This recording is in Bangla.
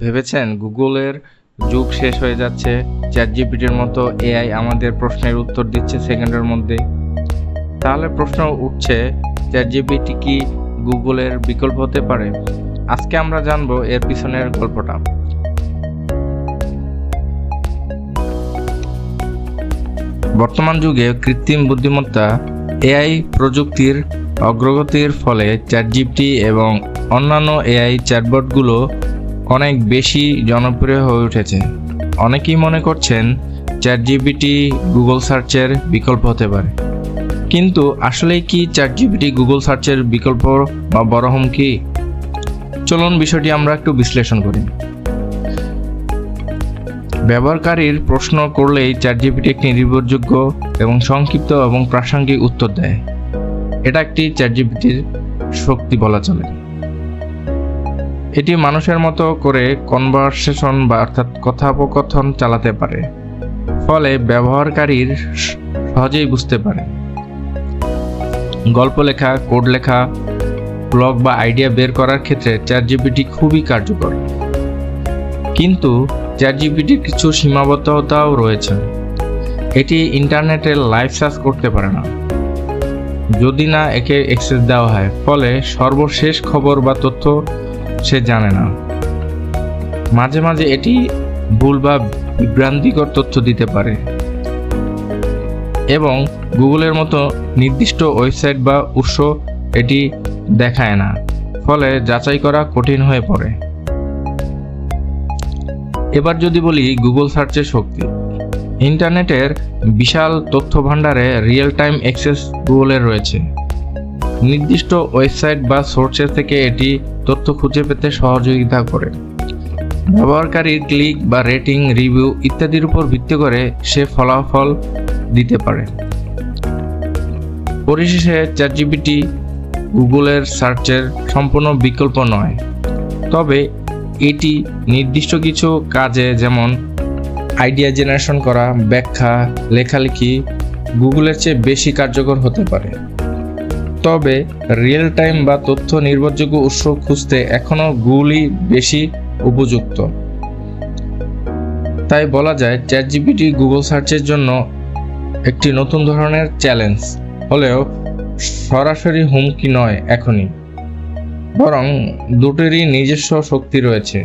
ভেবেছেন? গুগলের যুগ শেষ হয়ে যাচ্ছে। চ্যাট জিপিটির মতো এআই আমাদের প্রশ্নের উত্তর দিচ্ছে সেকেন্ডের মধ্যে। তাহলে প্রশ্ন উঠছে চ্যাট জিপিটি কি গুগলের বিকল্প হতে পারে? আজকে আমরা জানব এর পিছনের গল্পটা। বর্তমান যুগে কৃত্রিম বুদ্ধিমত্তা, এআই প্রযুক্তির অগ্রগতির ফলে চ্যাটজিপিটি এবং অন্যান্য এআই চ্যাটবটগুলো অনেক বেশি জনপ্রিয় হয়ে উঠেছে। অনেকেই মনে করছেন চ্যাটজিপিটি গুগল সার্চের বিকল্প হতে পারে। কিন্তু আসলেই কি চ্যাটজিপিটি গুগল সার্চের বিকল্প বা বড় হুমকি চলুন বিষয়টি আমরা একটু বিশ্লেষণ করি। ব্যবহারকারীর প্রশ্ন করলেই চ্যাটজিপিটি একটি নির্ভরযোগ্য এবং সংক্ষিপ্ত এবং প্রাসঙ্গিক উত্তর দেয়। এটা একটি চ্যাটজিপিটির শক্তি বলা চলে। এটি মানুষের মতো করে কনভারসেশন বা অর্থাৎ কথোপকথন চালাতে পারে। ফলে ব্যবহারকারীর সহজেই বুঝতে পারে। গল্প লেখা, কোড লেখা ব্লগ বা আইডিয়া বের করার ক্ষেত্রে চ্যাট চ্যাটজিপিটি খুবই কার্যকর। কিন্তু চ্যাট চ্যাটজিপিটির কিছু সীমাবদ্ধতাও রয়েছে। এটি ইন্টারনেটে লাইভ সার্চ করতে পারে না। যদি না একে অ্যাক্সেস দেওয়া হয়, ফলে সর্বশেষ খবর বা তথ্য সে জানে না। মাঝে মাঝে এটি ভুল বা বিভ্রান্তিকর তথ্য দিতে পারে। এবং গুগলের মতো নির্দিষ্ট ওয়েবসাইট বা উৎস এটি দেখায় না, ফলে যাচাই করা কঠিন হয়ে পড়ে। এবার যদি বলি গুগল সার্চের শক্তি। ইন্টারনেটের বিশাল তথ্য ভাণ্ডারে রিয়েল টাইম অ্যাক্সেস গুগলের রয়েছে। নির্দিষ্ট ওয়েবসাইট বা সোর্সের থেকে এটি তথ্য খুঁজে পেতে সহযোগিতা করে। ব্যবহারকারীর ক্লিক বা রেটিং, রিভিউ ইত্যাদির উপর ভিত্তি করে সে ফলাফল দিতে পারে। পরিশেষে চ্যাটজিপিটি গুগলের সার্চের সম্পূর্ণ বিকল্প নয়। তবে এটি নির্দিষ্ট কিছু কাজে যেমন আইডিয়া জেনারেশন করা, ব্যাখ্যা, লেখালেখি গুগলের চেয়ে বেশি কার্যকর হতে পারে। তবে রিয়েল টাইম বা তথ্য নির্ভরযোগ্য উৎস খুঁজতে এখনও গুগলই বেশি উপযুক্ত। তাই বলা যায় চ্যাট জিপিটি গুগল সার্চের জন্য একটি নতুন ধরনের চ্যালেঞ্জ, হলেও সরাসরি হুমকি নয় এখনই, বরং দুটোরই নিজস্ব শক্তি রয়েছে।